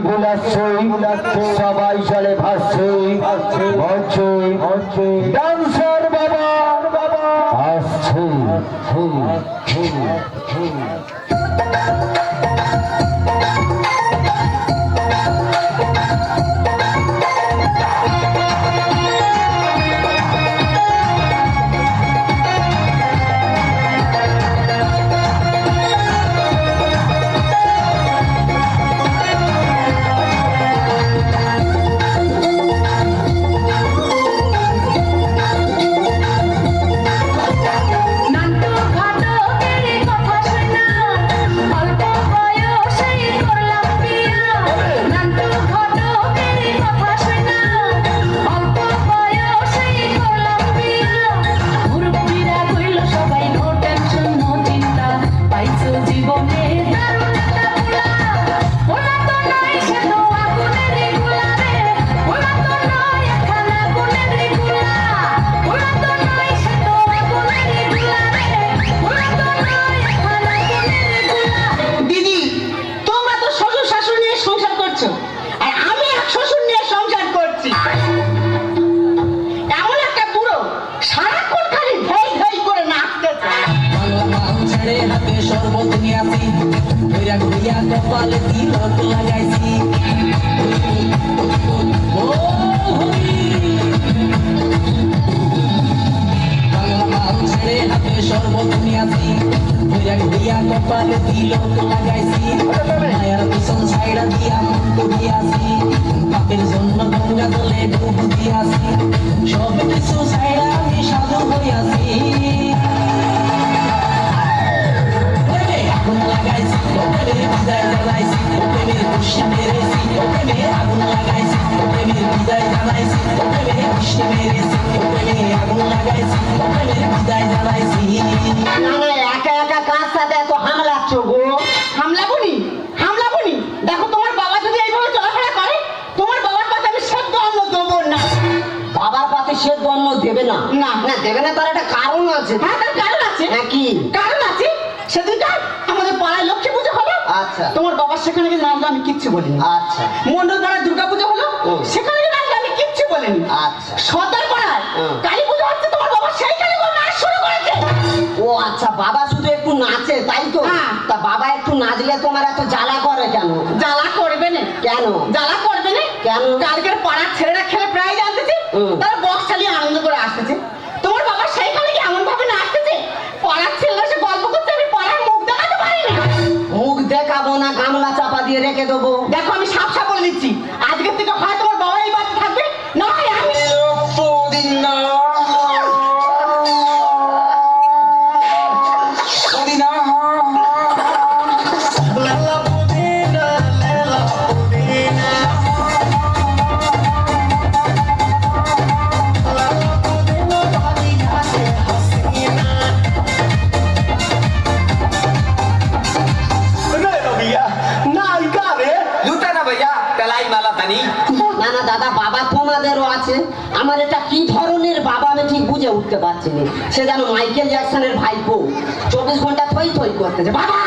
বুলাচ্ছে সবাই জলে ভাসছই ভাসছই ডান্সার বাবা আসছে নান্টু করিয়াছি, পাপের জন্য গঙ্গা সব কিছু ছাইড়া আমি সাধু মেরেছি আগুন লাগাইছি ওরে বিদায় জানাইছি ওরে খুশি একা একা কাজ সাথে এত হামলাচ্ছ গো? হামলাবনি হামলাবনি সে জন্ম দেবে না। না। না দেবে না তার একটা কারণ আছে। হ্যাঁ তার কারণ আছে। হ্যাঁ কি? কারণ আছে সেদিনকার আমাদের পাড়ায় লক্ষ্মী পুজো হলো। আচ্ছা। তোমার বাবার সেখানে গিয়ে নামটা আমি কিচ্ছু বলিনি। আচ্ছা। মন্ডল পাড়ায় দুর্গা পুজো হলো সেখানে গিয়ে নামটা আমি কিচ্ছু বলিনি। আচ্ছা। সর্দার পাড়ায় কালী পুজো হচ্ছে তোমার বাবা সেইখানে নাচ শুরু করেছে। ও আচ্ছা বাবা শুধু একটু নাচে তাই তো? হ্যাঁ। তা বাবা একটু নাচলে তোমার এত জ্বালা করে কেন? জ্বালা করবে না। কেন? জ্বালা করবে না। কেন? কালকের পাড়ার ছেলেরা খেলে। তারা বক্স চালিয়ে আনন্দ করে আসতেছে। তোমার বাবা সেই সেইখানে কি এমন ভাবে নাচতেছে পাড়ার ছেলেরা সে গল্প করতে আমি পাড়ার মুখ দেখাতে পারি না মুখ দেখাবো না গামলা চাপা দিয়ে রেখে দেবো। দেখো আমি সাপ সাপ নিচ্ছি দিচ্ছি পেলাই মালা তানি না দাদা বাবা তোমাদেরও আছে। আমার এটা কি ধরনের বাবা আমি ঠিক বুঝে উঠতে পারছি না। সে যেন মাইকেল জ্যাকসনের ভাইপো। চব্বিশ ঘণ্টা থই থই করতেছে। বাবা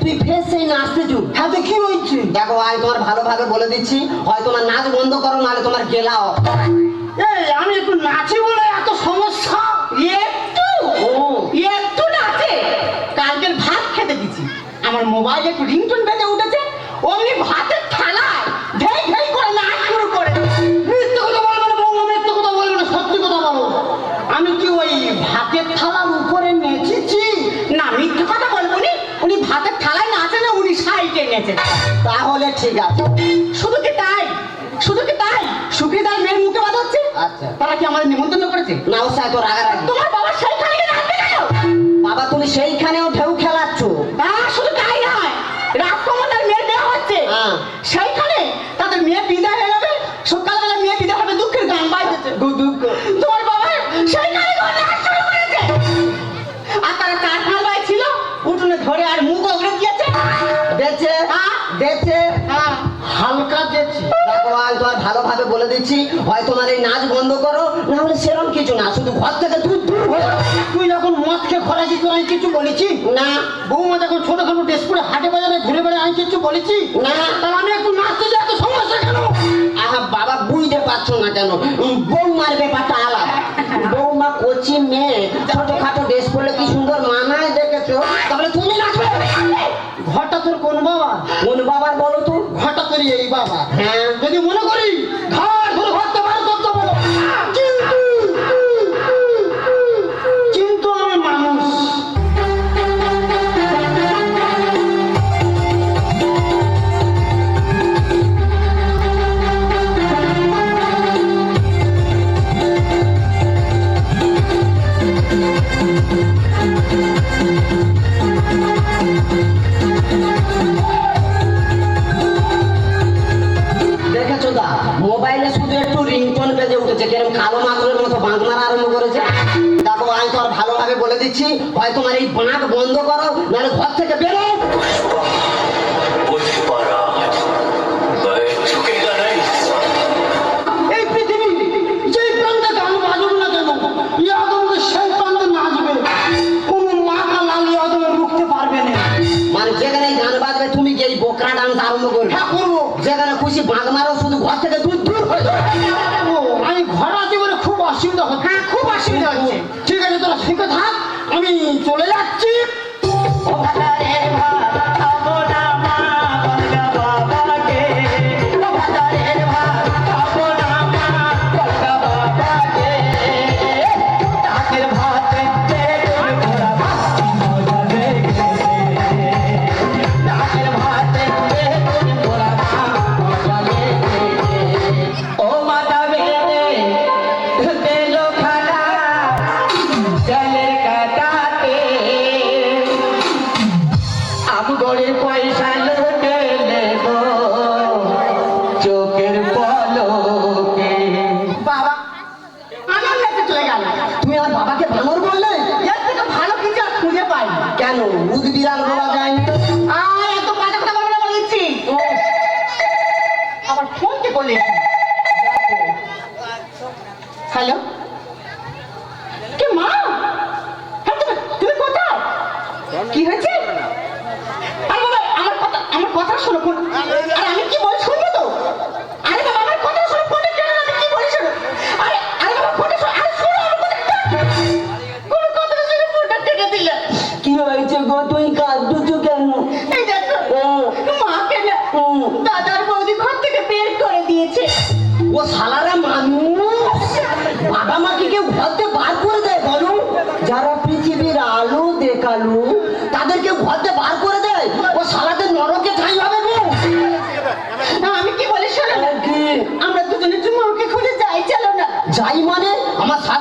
তুই ফের সেই নাচতে চুপ হ্যাঁ তুই কি বলছিস দেখো আমি তোমার ভালোভাবে বলে দিচ্ছি। হয় তোমার নাচ বন্ধ করো নাহলে তোমার গেলা অফ। এই আমি একটু নাচি বলে এত সমস্যা? একটু? একটু নাচে? কালকের ভাত খেতে দিছি। আমার মোবাইলে একটু রিংটোন বেঁধে সাইডে তাহলে ঠিক আছে। শুধু কি তাই? শুধু কি তাই? সুখীদার মেয়ের মুখে বাধা হচ্ছে? আচ্ছা। তারা কি আমাদের নিমন্ত্রণ করেছে? না ও তো রাগারাগি। তোমার বাবা সেইখানে বাবা তুমি সেইখানেও ঢেউ দেছে? হ্যাঁ। হালকা দেছে। দেখো তোমার ভালোভাবে বলে দিচ্ছি হয় তোমার এই নাচ বন্ধ করো না হলে সেরম কিছু না শুধু ঘর থেকে দূর দূর তুই যখন মদ খেয়ে খরাছি তোর আমি কিছু বলেছি? না। বৌমা যখন ছোটখাটো ড্রেস করে হাটে বাজারে ঘুরে বেড়ে আমি কিছু বলেছি? না। তাহলে আমি একটু নাচতে যাই তো সমস্যা কেন? আহা বাবা বুঝতে পারছ না কেন? বৌমার ব্যাপারটা আলাদা। বৌমা কচি মেয়ে ছোটখাটো ড্রেস পরলে কি সুন্দর মানায় দেখেছ? তাহলে তুমি তোর কোন বাবা? কোন বাবার বলো তো? ঘটা করি এই বাবা। হ্যাঁ। যদি মনে করি ঘাট মারা আরম্ভ করেছে। দেখো আমি তোমার ভালোভাবে বলে দিচ্ছি হয় তোমার এই বাঁক বন্ধ করো নাহলে ঘর থেকে বেরো হ্যাঁ, যেখানে খুশি বাঁধ মারো 你出呀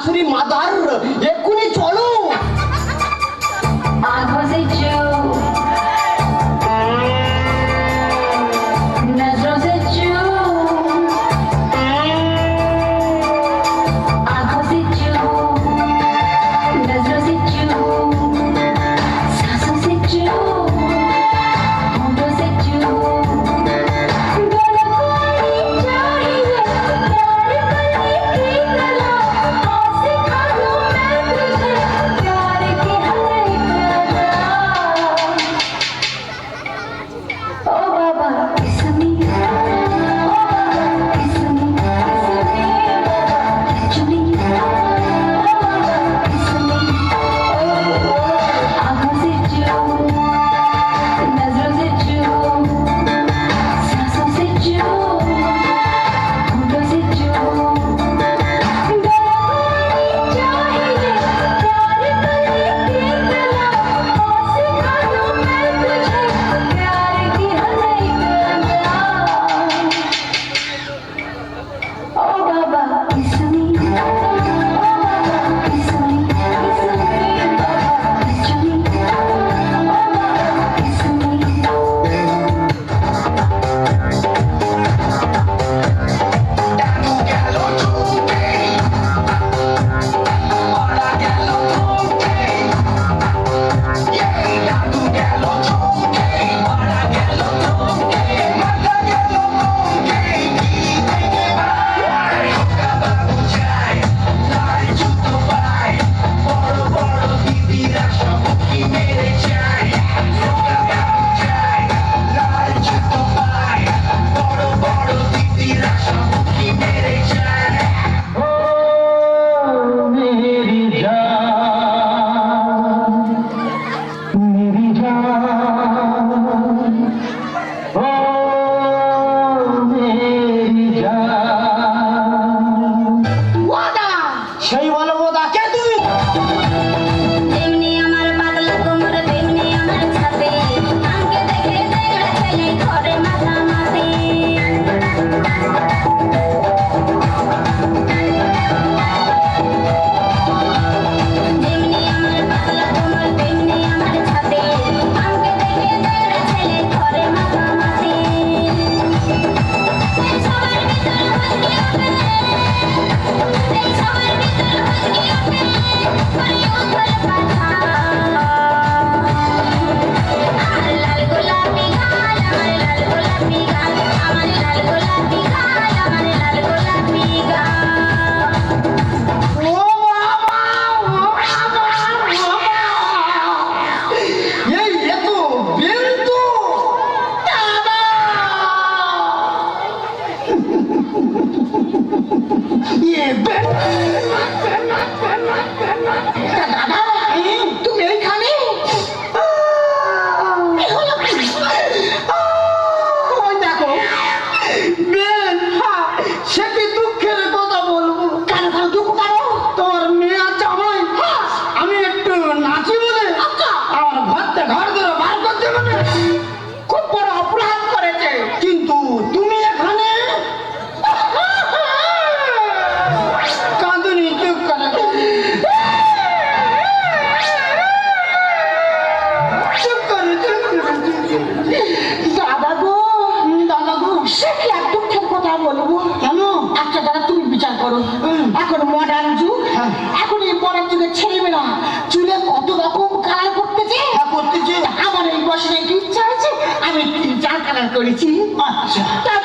सासरी मादार Thank you. করেছি? আচ্ছা। তার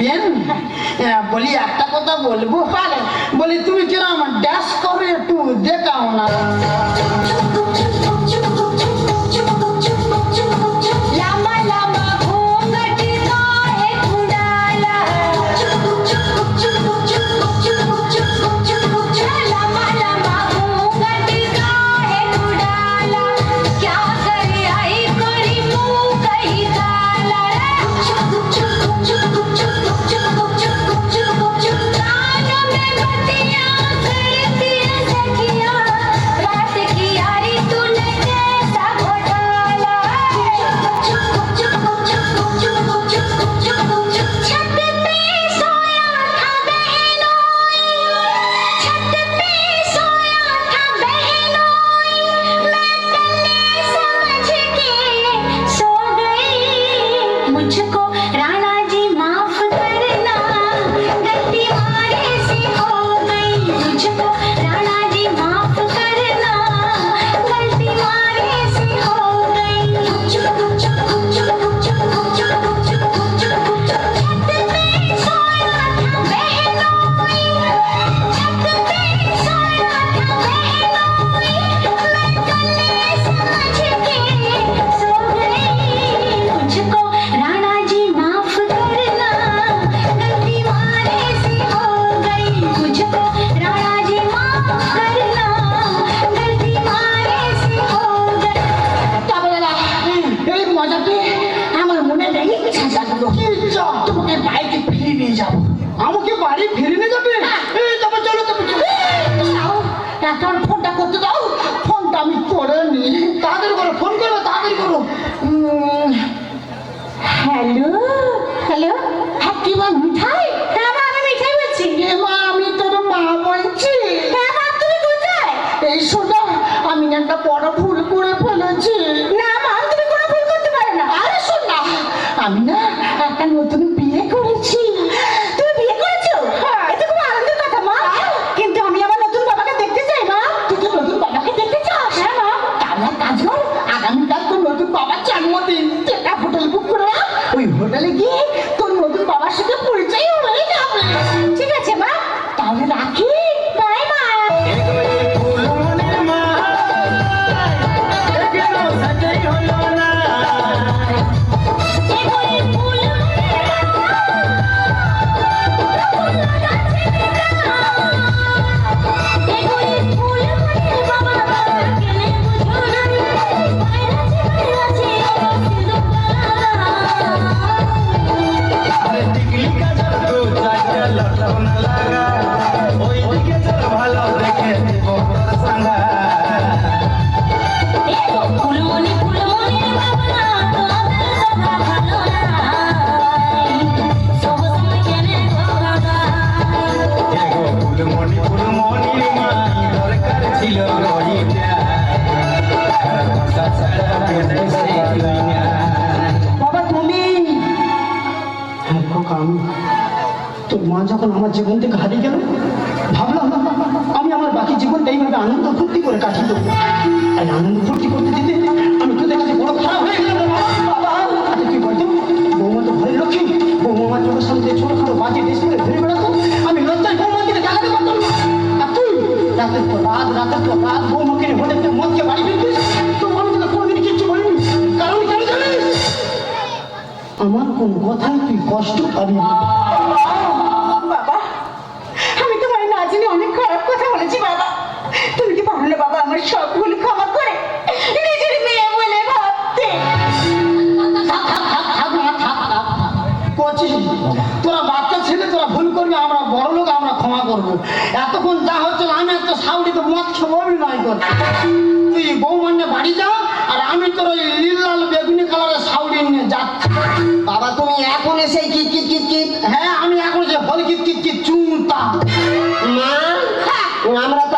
দেন। বলি একটা কথা বলব বলি তুমি কিরম ড্যাশ করো একটু দেখাও না। কি হ্যাঁ আমি মিঠাই বলছি। মা আমি তোর মা বলছি। হ্যাঁ শোনো আমি একটা বড় ভুল করে ফেলেছি। যখন আমার জীবন থেকে হারিয়ে গেল, ভাবলাম, আমি আমার বাকি জীবনটা এইভাবে আনন্দ ফুর্তি করে কাটিয়ে দেবো। তাই আনন্দ ফুর্তি করতে দিতে আমি তোদের কাছে বড় খারাপ হয়ে গেল তো লক্ষ্মী আমার ঘুরে বেড়াতো, আমি আর তুই, রাতের রাত রাত আমার কোন কথায় তুই কষ্ট পাবি আমার সব ভুল ক্ষমা করে নিজের মেয়ে বলে ভাবতে। করছিস তোরা বাচ্চা ছেলে তোরা ভুল করবি আমরা বড় লোক আমরা ক্ষমা করব। এতক্ষণ যা হচ্ছে আমি একটা সাউডিতে মদ খেবো অভিনয় করছি। তুই বৌমান্যে বাড়ি যা আর আমি তোর ওই নীল লাল বেগুনি কালারের সাউডি নিয়ে যাচ্ছি। বাবা তুমি এখন এসে কিট কিট কিট কিট। হ্যাঁ আমি এখন যে হল কিট কিট কিট চুমতা মা আমরা তাহলে